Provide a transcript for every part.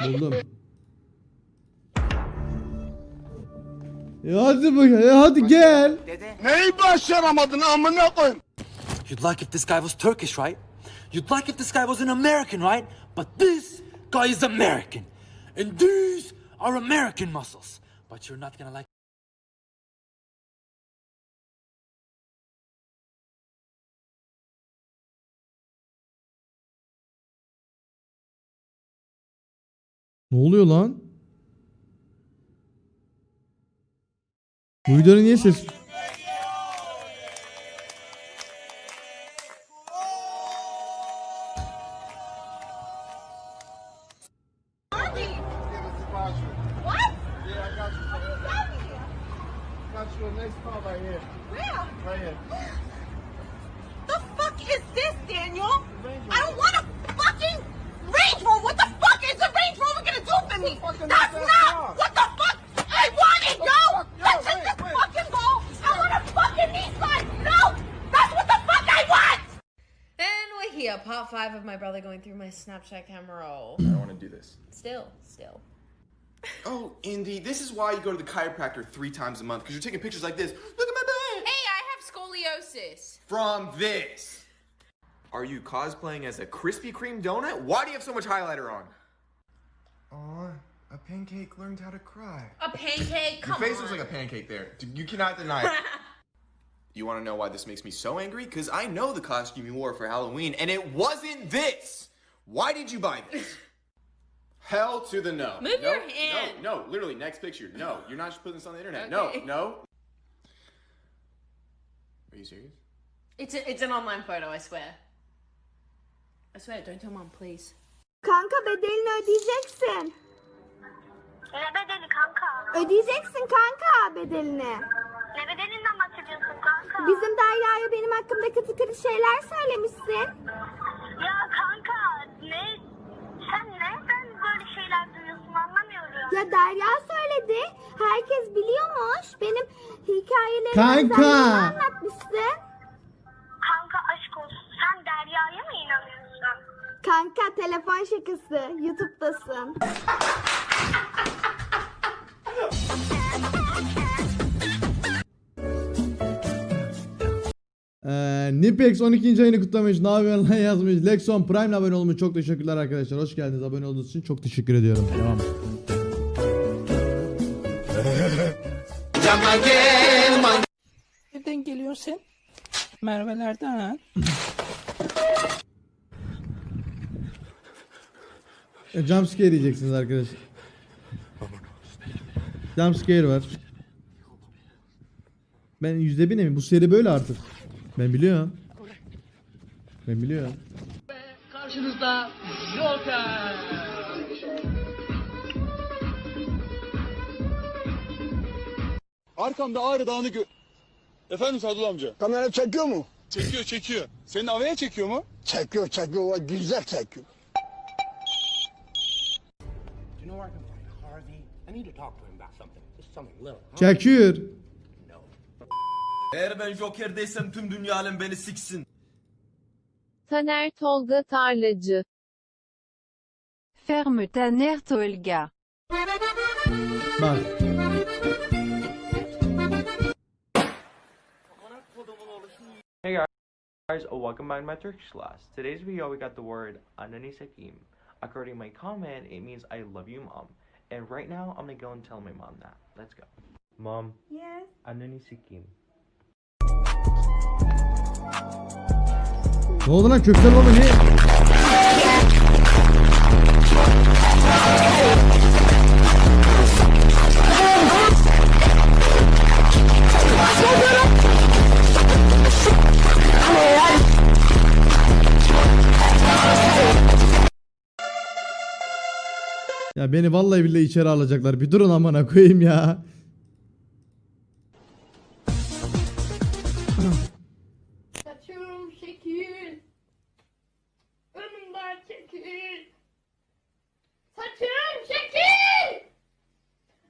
Buldum. E hadi bu e hadi gel. Neyi başaramadın amına koyayım? You'd like if this guy was Turkish, right? You'd like if this guy was an American, right? But this guy is American. And these are American muscles. But you're not gonna like Ne oluyor lan? Bu niye ses? Right here. The fuck is this, Daniel? I don't want me? That's not car. what the fuck I wanted, yo! fuck- yo, That's just wait, this wait. fucking ball. I want a fucking Nissan. No! That's what the fuck I want! And we're here, part five of my brother going through my Snapchat camera roll. I don't want to do this. Still, still. Oh, Indy, this is why you go to the chiropractor three times a month because you're taking pictures like this. Look at my back. Hey, I have scoliosis. From this. Are you cosplaying as a Krispy Kreme donut? Why do you have so much highlighter on? Aw, a pancake learned how to cry. A pancake? Your face on. looks like a pancake there. You cannot deny it. you want to know why this makes me so angry? Because I know the costume you wore for Halloween, and it wasn't this. Why did you buy this? Hell to the no. Move no, your hand. No, no, literally, next picture. No, you're not just putting this on the internet. Okay. No, no. Are you serious? It's, a, it's an online photo, I swear. I swear, don't tell mom, please. Kanka bedelini ödeyeceksin. Ne bedeli kanka? Ödeyeceksin kanka bedelini. Ne bedelinden bahsediyorsun kanka? Bizim Derya'ya benim hakkımda kötü kötü şeyler söylemişsin. Ya kanka ne? Sen nereden böyle şeyler duyuyorsun anlamıyorum. Ya Derya söyledi. Herkes biliyormuş. Benim hikayelerimi Kanka. özellikle. Kanka telefon şakası. Youtube'dasın. Ee, Nipex 12. ayını kutlamış. Ne yapıyorsun lan yazmış. Lexon Prime'le abone olmuş. Çok teşekkürler arkadaşlar. Hoş geldiniz. Abone olduğunuz için çok teşekkür ediyorum. Devam. Nereden geliyorsun sen? Merve'lerden ha? E, jumpscare diyeceksiniz arkadaşlar. Jumpscare var. Ben yüzde bin eminim. Bu seri böyle artık. Ben biliyorum. Ben biliyorum. Karşınızda Joker. Arkamda Ağrı Dağı'nı gö... Efendim Sadullah amca? Kamera çekiyor mu? Çekiyor çekiyor. Senin havaya çekiyor mu? Çekiyor çekiyor. Güzel çekiyor. Çekiyor. Eğer ben Joker desem tüm dünya alem beni siksin. Taner Tolga Tarlacı Ferme Taner Tolga Bak. guys, oh, welcome back to my Turkish class. Today's video we got the word Anani Sekim. According to my comment, it means I love you mom. And right now, I'm gonna go and tell my mom that. Let's go. Mom, Yes. Anani Sekim. Ne oldu lan köksal baba ne? Ya beni vallahi billahi içeri alacaklar. Bir durun amına koyayım ya. Saçım şekil. Önümden çekil. Saçım şekil.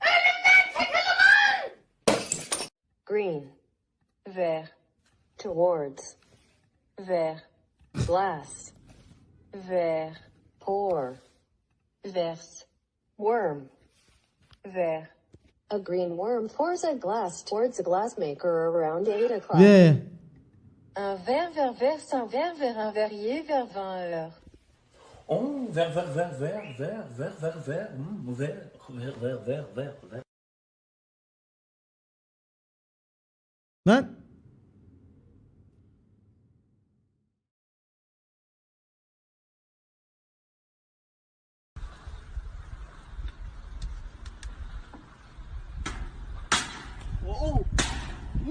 Önümden çekil ulan. Green Vert Towards Vert Glass Vert Pour Vers Worm. Ver. A green worm pours a glass towards a glassmaker around 8 o'clock. Ve Un verre, verre, verre, sans verre, vers un verrier, vers 20 heures. Oh, ver, ver, ver, ver, ver, ver, ver, ver, mm, ver, ver, ver, ver, ver, ver.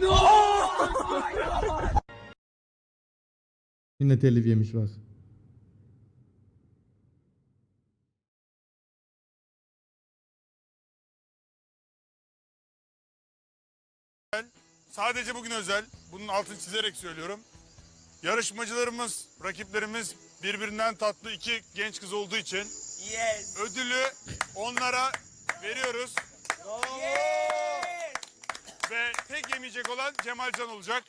Lan Yine telif yemiş bak. Sadece bugün özel. Bunun altını çizerek söylüyorum. Yarışmacılarımız, rakiplerimiz birbirinden tatlı iki genç kız olduğu için ödülü onlara veriyoruz. Ve tek yemeyecek olan Cemalcan olacak.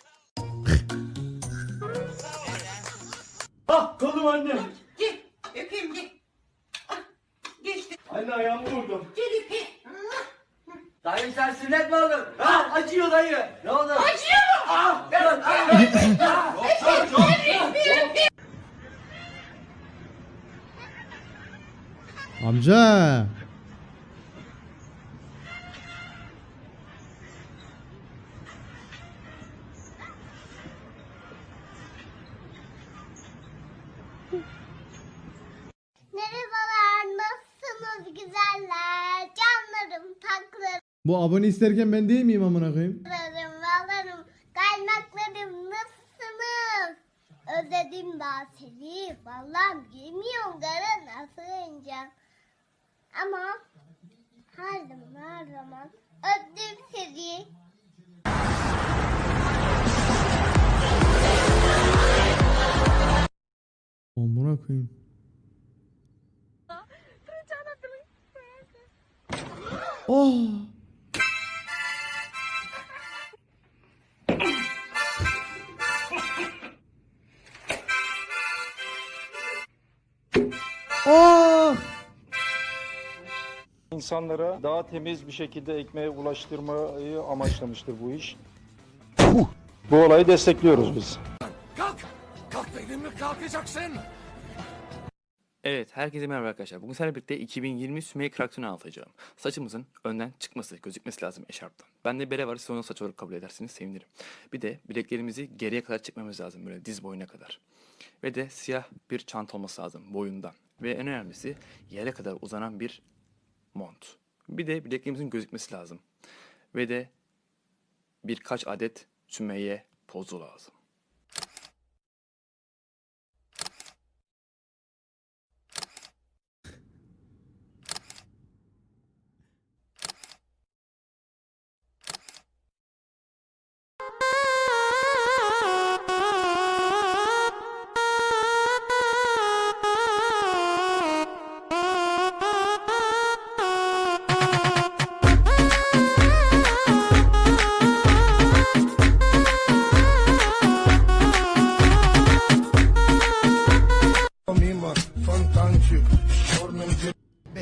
Ah kolum anne. Gel, öpeyim gel. Geçti. Anne ayağımı vurdum. Gel öpeyim. Dayı sen sünnet mi oldun? Ha acıyor dayı. Ne oldu? Acıyor mu? Ah, Gel, ah, ah. Amca. Bu abone isterken ben değil miyim amına koyayım? valarım, kaynaklarım nasılsınız? Özledim daha seni. Vallahi bilmiyorum gara nasıl ineceğim. Ama her zaman her zaman öptüm seni. Amına koyayım. Oh. İnsanlara daha temiz bir şekilde ekmeğe ulaştırmayı amaçlamıştır bu iş. Bu olayı destekliyoruz biz. Kalk. Kalk dedim mi kalkacaksın. Evet, herkese merhaba arkadaşlar. Bugün sizlerle birlikte 2020 Sümeyye Kraktunu anlatacağım. Saçımızın önden çıkması, gözükmesi lazım eşarptan. Ben de bere var, siz onu saç olarak kabul edersiniz, sevinirim. Bir de bileklerimizi geriye kadar çekmemiz lazım, böyle diz boyuna kadar. Ve de siyah bir çanta olması lazım, boyundan. Ve en önemlisi yere kadar uzanan bir mont. Bir de bileklerimizin gözükmesi lazım. Ve de birkaç adet Sümeyye pozu lazım.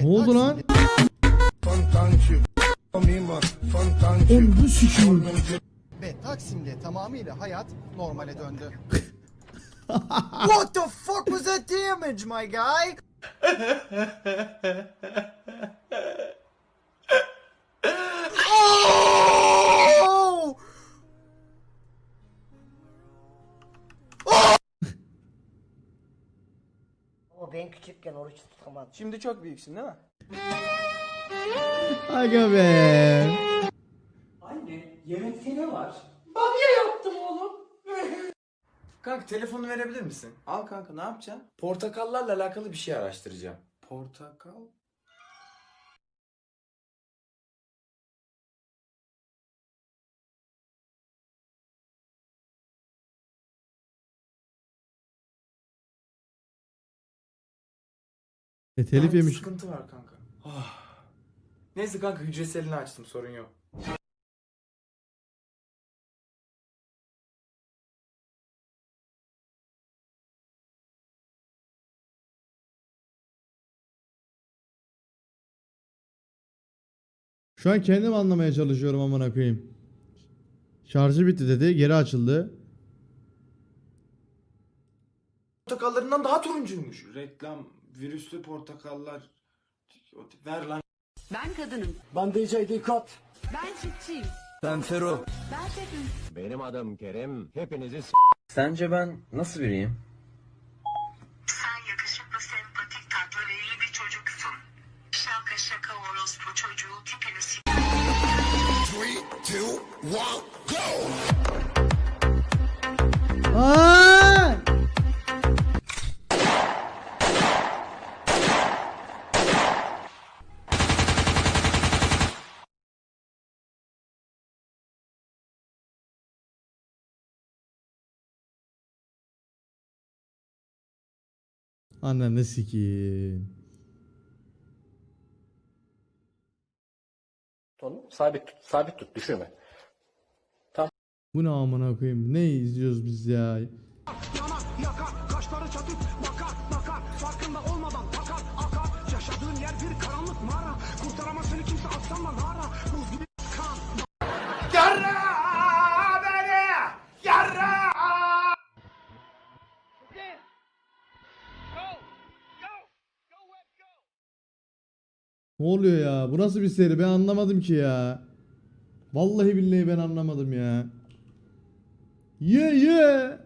Ne oldu lan? Oğlum bu sikiyor. Ve Taksim'de tamamıyla hayat normale döndü. What the fuck was that damage my guy? Ben küçükken oruç tutamadım. Şimdi çok büyüksün değil mi? Aga be. Anne yemekte ne var? Bamya yaptım oğlum. Kanka telefonu verebilir misin? Al kanka ne yapacaksın? Portakallarla alakalı bir şey araştıracağım. Portakal? E, telif yemiş. Sıkıntı var kanka. Ah. Neyse kanka hücreselini açtım sorun yok. Şu an kendim anlamaya çalışıyorum amına koyayım. Şarjı bitti dedi. Geri açıldı. Portakallarından daha turuncuymuş. Reklam, virüslü portakallar. Ver lan. Ben kadınım. Ben DJ Dikkat. Ben çiftçiyim. Ben Fero. Ben şefim. Benim adım Kerim. Hepinizi Sence ben nasıl biriyim? Sen yakışıklı, sempatik, tatlı ve iyi bir çocuksun. Şaka şaka orospu çocuğu tipini s- Aa! Ananı sikeyim. Tonu sabit tut. Sabit tut. Düşürme. Bu ne amına koyayım? Ne izliyoruz biz ya? Yakar, kaşları çatık, bakar, bakar, farkında olmadan takar, akar. Yaşadığın yer bir karanlık mağara, kurtaramaz seni kimse aslanla nara. Ne oluyor ya? Bu nasıl bir seri? Ben anlamadım ki ya. Vallahi billahi ben anlamadım ya. Ye ye.